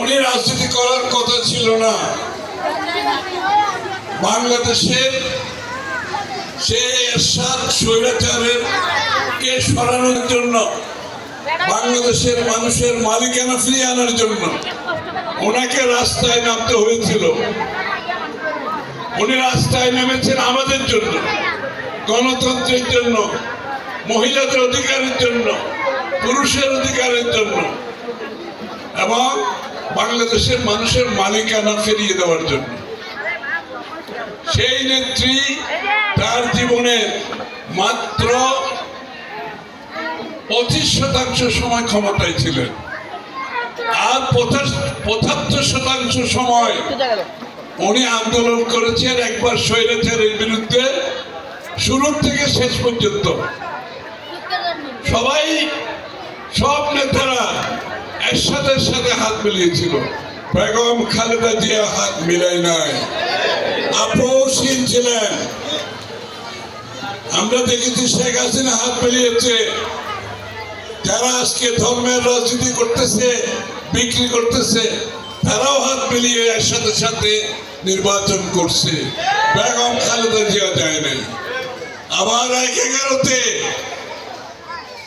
উনি রাজনীতি করার কথা ছিল না। বাংলাদেশের সে এরশাদ স্বৈরাচারের কে সরানোর জন্য, বাংলাদেশের মানুষের মালিকানা ফিরিয়ে আনার জন্য ওনাকে রাস্তায় নামতে হয়েছিল। উনি রাস্তায় নেমেছেন আমাদের জন্য, গণতন্ত্রের জন্য, মহিলাদের অধিকারের জন্য, পুরুষের অধিকারের জন্য। এবং বাংলাদেশের মানুষের মালিকানা ফিরিয়ে দেওয়ার জন্য। সেই নেত্রী তার জীবনের মাত্র পঁচিশ শতাংশ সময় ক্ষমতায় ছিলেন। আর পঁচাত্তর শতাংশ সময় উনি আন্দোলন করেছেন, একবার স্বৈরাচারের বিরুদ্ধে শুরু থেকে শেষ পর্যন্ত। সবাই, সব নেতারা এরশাদের সাথে হাত মিলিয়েছিল। বেগম খালেদা জিয়া হাত মিলাই নাই। আপোষহীন ছিলেন। আমরা দেখেছি শেখ হাসিনা হাত মিলিয়েছে। যারা আজকে ধর্মের রাজনীতি করতেছে, বিক্রি করতেছে, তারাও হাত মিলিয়ে এর সাথে সাথে নির্বাচন করছে। বেগম খালেদা জিয়া যায় নাই। আবার এক এগারোতে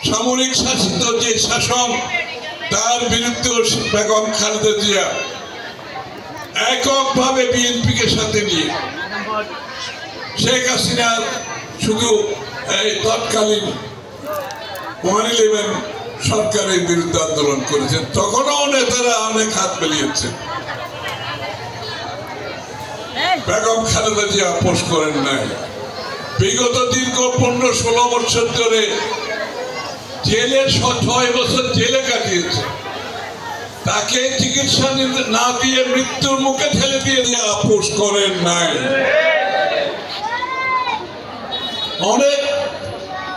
সামরিক শাসিত যে শাসন তার বিরুদ্ধে বেগম খালেদা জিয়া এককভাবে বিএনপিকে সাথে নিয়ে শেখ হাসিনার শুধু এই তৎকালীন ওয়ান ইলেভেন সরকারের বিরুদ্ধে আন্দোলন করেছেন তখনও নেতারা অনেক হাত মিলিয়েছেন। বেগম খালেদা জিয়া আপোষ করেন নাই। বিগত দীর্ঘ পনেরো ষোলো বছর ধরে জেলে ছয় বছর জেলে কাটিয়েছে। তাকে চিকিৎসা না দিয়ে মৃত্যুর মুখে ঠেলে দিয়ে দিয়ে আপোষ করেন নাই। অনেক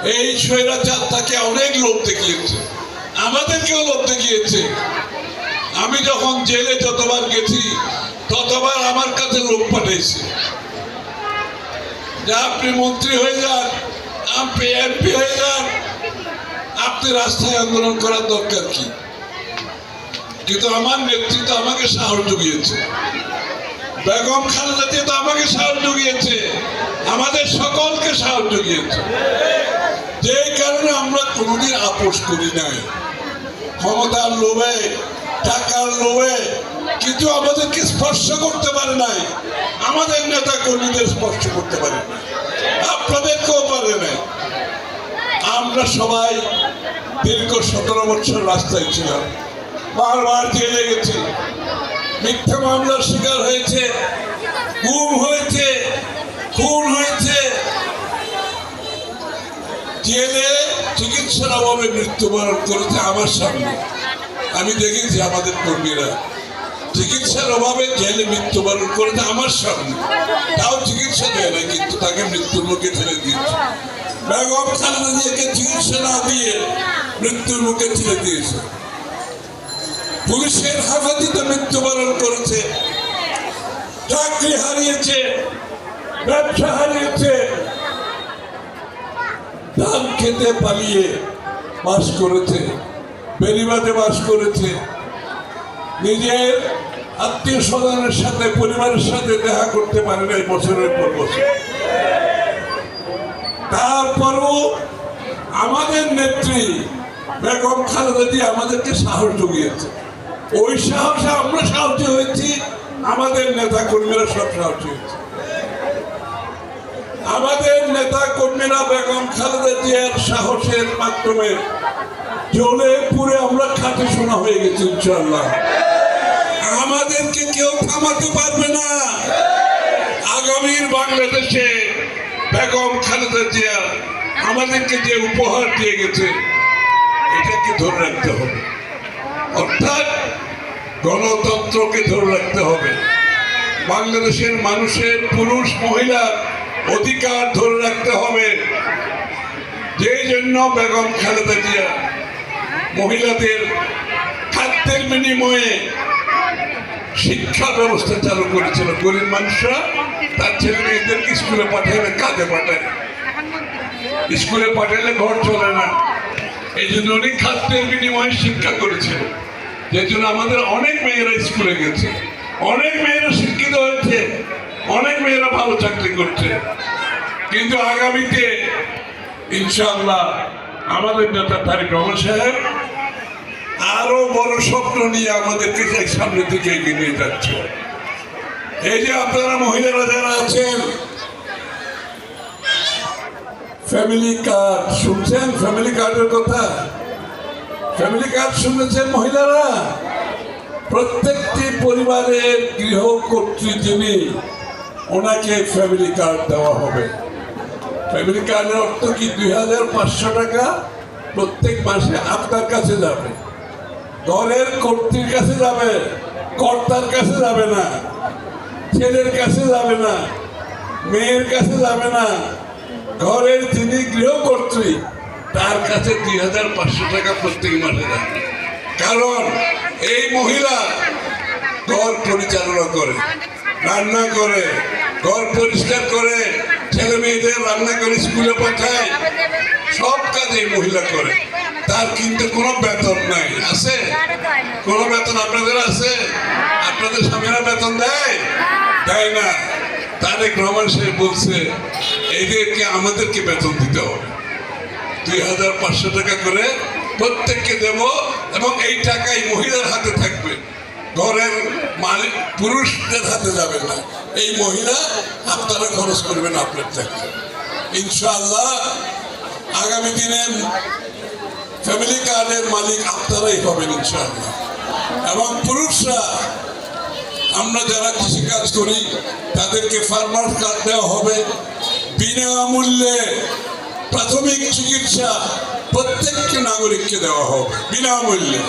এই স্বৈরাচার তাকে অনেক লোভ দেখিয়েছে। আমাদেরকেও লোভ দেখিয়েছে। আমি যখন জেলে যতবার গেছি, ততবার আমার কাছে লোক পাঠিয়েছে যা আপনি মন্ত্রী হয়ে যান আপনি এমপি হয়ে যান আপনি রাস্তায় আন্দোলন করার দরকার কি? কিন্তু আমার নেতৃত্ব আমাকে সাহস জুগিয়েছে। বেগম খালেদা জিয়া তো আমাকে সাহস জুগিয়েছে। আমাদের সকলকে সাহস জুগিয়েছে। যে কারণে আমরা কোনোদিন আপোষ করি নাই। ক্ষমতার লোভে, টাকার লোভে কিন্তু আমাদেরকে স্পর্শ করতে পারে নাই। আমাদের নেতা কর্মীদের স্পর্শ করতে পারে নাই। আপনাদেরকেও পারে নাই। আমরা সবাই দীর্ঘ সতেরো বছর রাস্তায় ছিলাম। বারবার জেলে গেছি। মিথ্যা মামলার শিকার হয়েছে, গুম হয়েছে, খুন হয়েছে। জেলে চিকিৎসার অভাবে মৃত্যুবরণ করেছে আমার সামনে আমি দেখেছি আমাদের কর্মীরা। চিকিৎসার অভাবে জেলে মৃত্যুবরণ করেছে আমার সামনে তাও চিকিৎসা দেয় না কিন্তু তাকে মৃত্যুর মুখে ঠেলে দিয়েছে। বেগম খালেদা জিয়াকে চিকিৎসা না দিয়ে মৃত্যুর মুখে ঠেলে দিয়েছে। পুলিশের হেফাজতে মৃত্যুবরণ করেছে। চাকরি হারিয়েছে, ব্যবসা হারিয়েছে। ধান খেতে পালিয়ে বাস করেছে বেরিবাদে বাস করেছে। নিজের আত্মীয় স্বজনের সাথে, পরিবারের সাথে দেখা করতে পারে নাই বছরের পর বছর। তারপরও আমাদের নেত্রী বেগম খালেদা আমাদেরকে সাহস জুগিয়েছে ওই সাহসে আমরা সাহায্য হয়েছি, আমাদের নেতা কর্মীরা সব সাহায্য হয়েছে। আমাদের নেতা কর্মীরা বেগম খালেদা জিয়ার সাহসের মাধ্যমে জ্বলে পুরে আমরা খাটে শোনা হয়ে গেছি ইনশাল্লাহ আমাদেরকে কেউ থামাতে পারবে না। আগামীর বাংলাদেশে বেগম খালেদা জিয়া আমাদেরকে যে উপহার দিয়ে গেছে এটাকে ধরে রাখতে হবে। অর্থাৎ গণতন্ত্রকে ধরে রাখতে হবে। বাংলাদেশের মানুষের, পুরুষ, মহিলার অধিকার ধরে রাখতে হবে। যেই জন্য বেগম খালেদা জিয়া মহিলাদের খাদ্যের বিনিময়ে শিক্ষা ব্যবস্থা চালু করেছিল, গরিব মানুষরা তার ছেলে মেয়েদেরকে স্কুলে পাঠাবে, কাজে পাঠায় স্কুলে পাঠালে ঘর চলে না। এই জন্য উনি খাদ্যের বিনিময়ে শিক্ষা করেছিল যে জন্য আমাদের অনেক মেয়েরা স্কুলে গেছে। অনেক মেয়েরা শিক্ষিত হয়েছে। অনেক মেয়েরা ভালো চাকরি করছে। কিন্তু আগামীতে ইনশাআল্লাহ আমাদের নেতা তারিক রহমান সাহেব আরও বড় স্বপ্ন নিয়ে আমাদেরকে সেই সামনে দিকে এগিয়ে নিয়ে যাচ্ছে। এই যে আপনারা মহিলারা যারা আছেন ফ্যামিলি কার্ড শুনছেন? ফ্যামিলি কার্ডের কথা? ফ্যামিলি কার্ড শুনেছেন মহিলারা? প্রত্যেকটি পরিবারের গৃহকর্ত্রী যিনি ওনাকে ফ্যামিলি কার্ড দেওয়া হবে। ফ্যামিলি কার্ডের অর্থ কি? দুই হাজার পাঁচশো টাকা প্রত্যেক মাসে আপনার কাছে যাবে। ঘরের কর্ত্রীর কাছে যাবে, কর্তার কাছে যাবে না, ছেলের কাছে যাবে না, মেয়ের কাছে যাবে না ঘরের যিনি গৃহকর্ত্রী, তার কাছে দুই হাজার পাঁচশো টাকা প্রত্যেক মাসে যাবে কারণ এই মহিলা ঘর পরিচালনা করে, রান্না করে, ঘর পরিষ্কার করে, ছেলে মেয়েদের রান্না করে, স্কুলে পাঠায়, সব কাজ এই মহিলা করে। তার কিন্তু কোনো বেতন নাই। আছে? কোনো বেতন আপনাদের আছে? আপনাদের স্বামীরা বেতন দেয়? দেয় না। তারেক রহমান সাহেব বলছে এদেরকে আমাদেরকে বেতন দিতে হবে। দুই হাজার পাঁচশো টাকা করে প্রত্যেককে দেব এবং এই টাকাই মহিলার হাতে থাকবে। ঘরের মালিক, পুরুষদের হাতে যাবে না। এই মহিলা আপনারা খরচ করবেন আপনার টাকা। ইনশাআল্লাহ আগামী দিনে ফ্যামিলি কার্ডের মালিক আপনারাই হবেন ইনশাআল্লাহ। এবং পুরুষরা, আমরা যারা কৃষিকাজ করি, তাদেরকে ফার্মার কার্ড দেওয়া হবে। বিনামূল্যে প্রাথমিক চিকিৎসা প্রত্যেকটি নাগরিককে দেওয়া হোক, বিনামূল্যে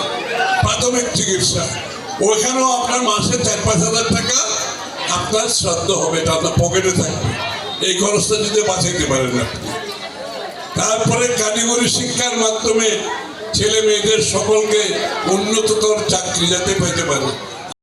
প্রাথমিক চিকিৎসা। ওখানেও আপনার মাসে চার পাঁচ হাজার টাকা আপনার শ্রাদ্ধ হবে, এটা আপনার পকেটে থাকবে। এই খরচটা যদি বাঁচাইতে পারেন আপনি। তারপরে কারিগরি শিক্ষার মাধ্যমে ছেলে মেয়েদের সকলকে উন্নততর চাকরি যাতে পেতে পারে।